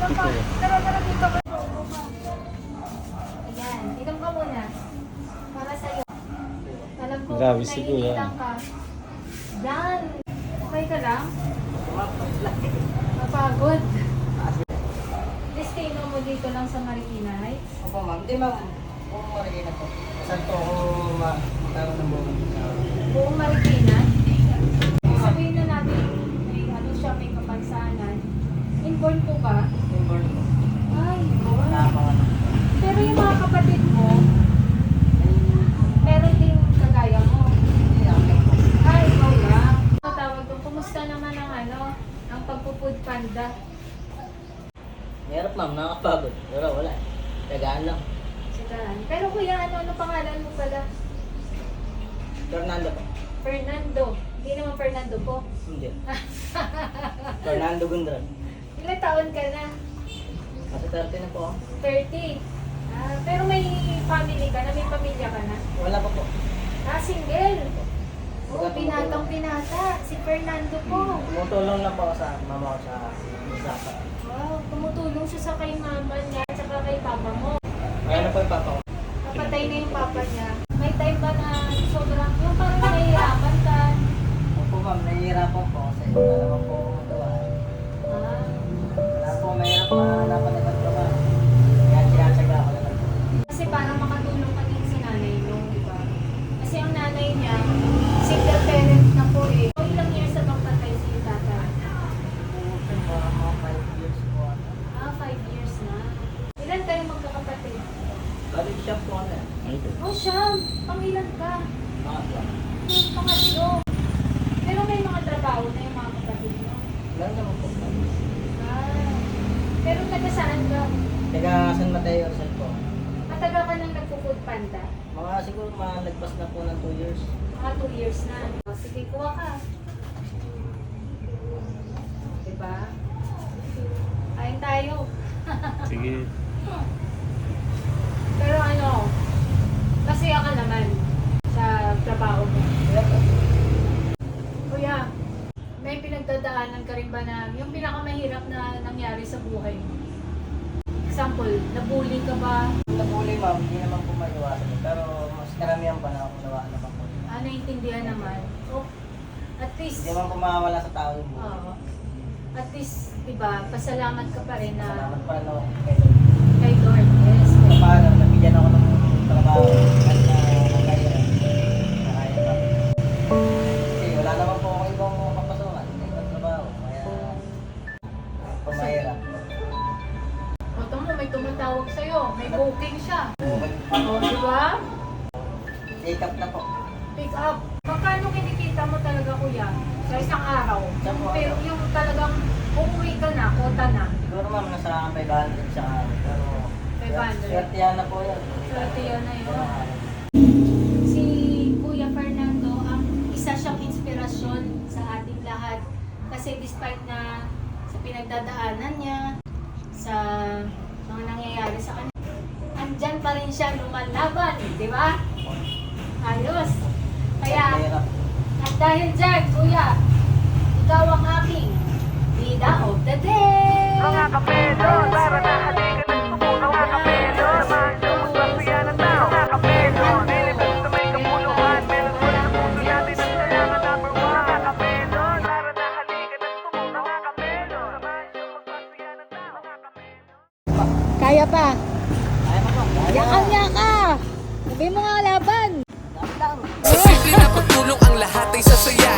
Pa, tara, tara dito ka. Ayan, inom ka muna. Para sa'yo. Alam ko, Grabe si Kuya. ka. Dan, okay ka lang? Mapagod. Destino mo dito lang sa Marikina Heights? Opo ma'am, hindi ma'am. Kung marigay na po. Saan po ako ma- magkaroon ng buong Buong Marikina? Sabihin na natin, may ano siya, may kapansanan. Inborn po ba? inborn po? Ay, Wala wow. pa ano. Pero yung mga kapatid mo, meron din kagaya mo. Hindi, akin po. Ay, ikaw lang. Ang tawag ko, kumusta naman ang ano, ang pagpupud panda? Mahirap ma'am, nakakapagod. Pero wala. Tagaan lang. Sigahan. Pero kuya, ano, ano pangalan mo pala? Fernando po. Fernando. Hindi naman Fernando po. Hindi. Fernando Gundran. Ilan taon ka na? Kasi 30 na po ako. 30. Ah, pero may family ka na, may pamilya ka na. Wala pa po. Ah, single. Oh, Wala pa pinata. Si Fernando po. Tumutulong lang po ako sa mama ko sa Misaka. Wow, tumutulong siya sa kay mama niya at saka kay papa mo. Kaya na po yung papa ko. Napatay na yung papa niya. May time ba na sobrang, yung parang nahihirapan ka? Opo ma'am, nahihirapan po kasi wala naman po ako magawa. Ah, Wala po, mahirap na trabaho. Kaya sinasyaga ako na lang po. kasi para makatulong ka din sa nanay mo, di ba? Kasi ang nanay niya, single parent na po eh. So, ilang years na bang patay si tata? Mga mga 5 years po. ano. Ah, five years na. Ilan kayo magkakapatid? Balik siya po ano eh. Oh, siyam. Pangilan ka? Pangatlo. Pangatlo. Pero may mga trabaho na yung mga kapatid mo. Meron naman po. Ah. Pero taga saan ka? Taga San Mateo, Rizal po. Matagal ka nang nagpo-food panda? Mga siguro mga nagpas na po ng 2 years. Mga two years na. O, sige, kuha ka. Diba? Kain tayo. Sige. Pero ano, masaya ka naman sa trabaho mo. Kuya, may pinagdadaanan ka rin ba na yung pinakamahirap na nangyari sa buhay mo? Example, nabully ka ba? Nabuli ma'am, hindi naman po maiwasan. Pero mas karamihan pa na ako nawa naman po. Ah, naiintindihan naman. Oh, at least, Hindi naman po mawawala sa tao yung buhay. Oo. at least, diba, pasalamat ka pa rin na Salamat pa rin ako kay Lord. kay Lord. Yes. Paano, nabigyan ako ng trabaho O, tamo, may tumatawag sa'yo. May booking siya. O, diba? Take up na po. Pick up. Magkano kinikita mo talaga, kuya? Sa isang araw? Isang araw. Pero yung talagang umuwi ka na, kota na. Siguro ma'am, nasa 500 siya. Pero, 500. swerte yan na po yan. Swerte yan na yun. Si Kuya Fernando, ang isa siyang inspirasyon sa ating lahat. Kasi despite na sa pinagdadaanan niya, sa mga nangyayari sa kanya, andyan pa rin siya lumalaban, di ba? Ayos. Kaya, at dahil dyan, Kuya, ikaw ang aking Bida of the Day! Mga kapelo, tara na Kaya pa. Kaya pa po. Kaya. Yakan-yaka! Sabi mo nga laban! Simple na pagtulong ang lahat ay sasaya